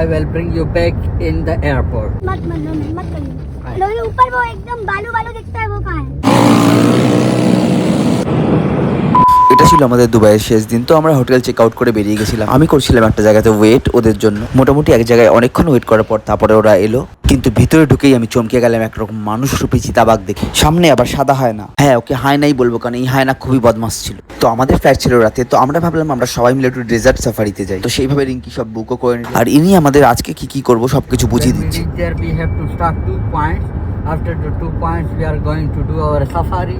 I will bring you back in the airport. मत मत लो नहीं मत करिए लो ये ऊपर वो एकदम बालू बालू दिखता है वो कहाँ है এটা ছিল আমাদের দুবাইয়ের শেষ দিন তো আমরা হোটেল চেক আউট করে বেরিয়ে গেছিলাম আমি করছিলাম একটা জায়গাতে ওয়েট ওদের জন্য মোটামুটি এক জায়গায় অনেকক্ষণ ওয়েট করার পর তারপরে ওরা এলো কিন্তু ভিতরে ঢুকেই আমি চমকে গেলাম একরকম মানুষ রূপী চিতাবাঘ দেখে সামনে আবার সাদা হয় না হ্যাঁ ওকে হায় নাই বলবো কারণ এই হায়না খুবই বদমাস ছিল তো আমাদের ফ্লাইট ছিল রাতে, তো আমরা ভাবলাম আমরা সবাই মিলে একটু ডেজার্ট সাফারিতে যাই। তো সেইভাবে রিঙ্কি সব বুকও করে নিল। আর ইনি আমাদের আজকে কি কি করব সব কিছু বুঝিয়ে দিচ্ছে। There we have to start two points after two two points we are going to do our safari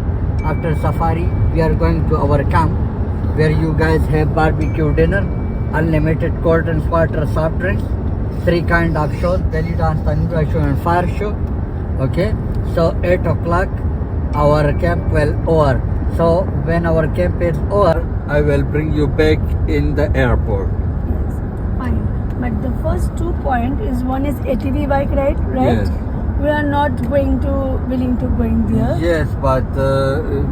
after safari we are going to our camp where you guys have barbecue dinner, unlimited cold and water soft drinks, three kind of shows belly dance tanuki show and fire show. Okay? So 8 o'clock, our camp will over. So when our camp is over, I will bring you back in the airport. Yes, fine. But the first two point is one is ATV bike ride, right? Yes. We are not going to willing to going there. Yes, but uh,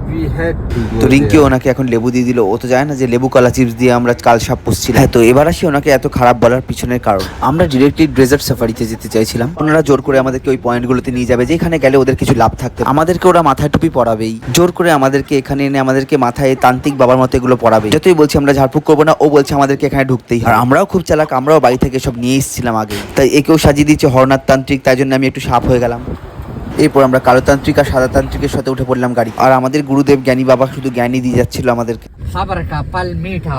we had to go তো রিঙ্কি. ওনাকে এখন লেবু দিয়ে দিল ও তো জানে না যে লেবু কলা চিপস দিয়ে আমরা কাল সাপ পুষছিলাম হ্যাঁ তো এবার আসি ওনাকে এত খারাপ বলার পিছনের কারণ আমরা ডিরেক্টলি ডেজার্ট সাফারিতে যেতে চাইছিলাম ওনারা জোর করে আমাদেরকে ওই পয়েন্টগুলোতে নিয়ে যাবে যেখানে গেলে ওদের কিছু লাভ থাকতে। আমাদেরকে ওরা মাথায় টুপি পরাবেই জোর করে আমাদেরকে এখানে এনে আমাদেরকে মাথায় তান্ত্রিক বাবার মতো এগুলো পরাবে যতই বলছি আমরা ঝাড়ফুঁক করব না ও বলছে আমাদেরকে এখানে ঢুকতেই। আর আমরাও খুব চালাক আমরাও বাড়ি থেকে সব নিয়ে এসেছিলাম আগে তাই একেও সাজিয়ে দিচ্ছে হরনাথ তান্ত্রিক তাই জন্য আমি একটু সাপ হয়ে গেলাম। এরপর আমরা কালোতান্ত্রিক আর সাদাতান্ত্রিকের সাথে উঠে পড়লাম গাড়ি। আর আমাদের গুরুদেব জ্ঞানী বাবা শুধু জ্ঞানী দিয়ে যাচ্ছিল আমাদেরকে। মিঠা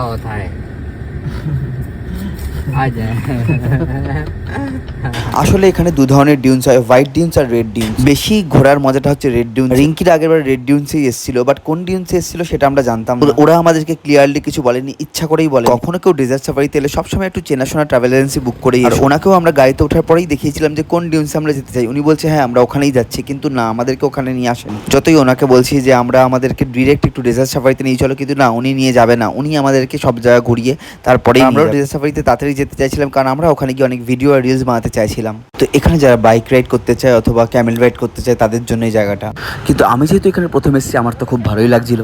আসলে এখানে দু ধরনের ডিউন্স হয় হোয়াইট ডিউন্স আর রেড ডিউন্স বেশি ঘোরার মজাটা হচ্ছে রেড ডিউন্স রিঙ্কির আগের বার রেড ডিউন্সেই এসেছিল বাট কোন ডিউন্সে এসেছিল সেটা আমরা জানতাম। ওরা আমাদেরকে ক্লিয়ারলি কিছু বলেনি ইচ্ছা করেই বলে কখনো কেউ ডেজার্ট সাফারিতে এলে সবসময় একটু চেনাশোনা ট্রাভেল এজেন্সি বুক করেই আর ওনাকেও আমরা গাড়িতে ওঠার পরেই দেখিয়েছিলাম যে কোন ডিউন্সে আমরা যেতে চাই। উনি বলছে হ্যাঁ আমরা ওখানেই যাচ্ছি কিন্তু না আমাদেরকে ওখানে নিয়ে আসেন। যতই ওনাকে বলছি যে আমরা আমাদেরকে ডিরেক্ট একটু ডেজার্ট সাফারিতে নিয়ে চলো কিন্তু না উনি নিয়ে যাবে না। উনি আমাদেরকে সব জায়গা ঘুরিয়ে তারপরে আমরা ডেজার্ট সাফারিতে তাড়াতাড়ি যেতে চাইছিলাম কারণ আমরা ওখানে গিয়ে অনেক ভিডিও আর রিলস বানাতে চাইছিলাম। তো এখানে যারা বাইক রাইড করতে চায় অথবা ক্যামেল রাইড করতে চায় তাদের জন্য এই জায়গাটা। কিন্তু আমি যেহেতু এখানে প্রথম এসেছি, আমার তো খুব ভালোই লাগছিল।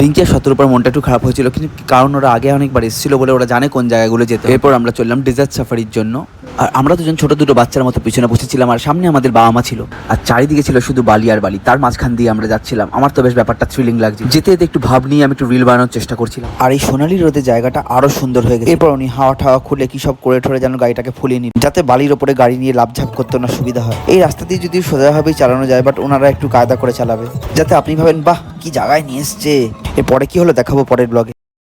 রিঙ্কি আর সতের উপর মনটা একটু খারাপ হয়েছিল, কিন্তু কারণ ওরা আগে অনেকবার এসেছিল বলে ওরা জানে কোন জায়গাগুলো যেতে এরপর আমরা চললাম ডেজার্ট সাফারির জন্য। আর আমরা দুজন ছোট দুটো বাচ্চার মতো পিছনে বসেছিলাম আর সামনে আমাদের বাবা মা ছিল। আর চারিদিকে ছিল শুধু বালি আর বালি। তার মাঝখান দিয়ে আমরা যাচ্ছিলাম। আমার তো বেশ ব্যাপারটা থ্রিলিং লাগছে যেতে যেতে একটু ভাব নিয়ে আমি একটু রিল বানানোর চেষ্টা করছিলাম। আর এই সোনালি রোদে জায়গাটা আরও সুন্দর হয়ে গেছে। এরপর উনি হাওয়া ঠাওয়া খুলে কি সব করে ঠরে যেন গাড়িটাকে ফুলিয়ে নিন যাতে বালির ওপরে গাড়ি নিয়ে লাভঝাপ করতে না সুবিধা হয়। এই রাস্তা দিয়ে যদি সোজাভাবেই চালানো যায় বাট ওনারা একটু কায়দা করে চালাবে। যাতে আপনি ভাবেন, বাহ, কি জায়গায় নিয়ে এসছে। এরপরে কি হলো দেখাবো পরের ব্লগে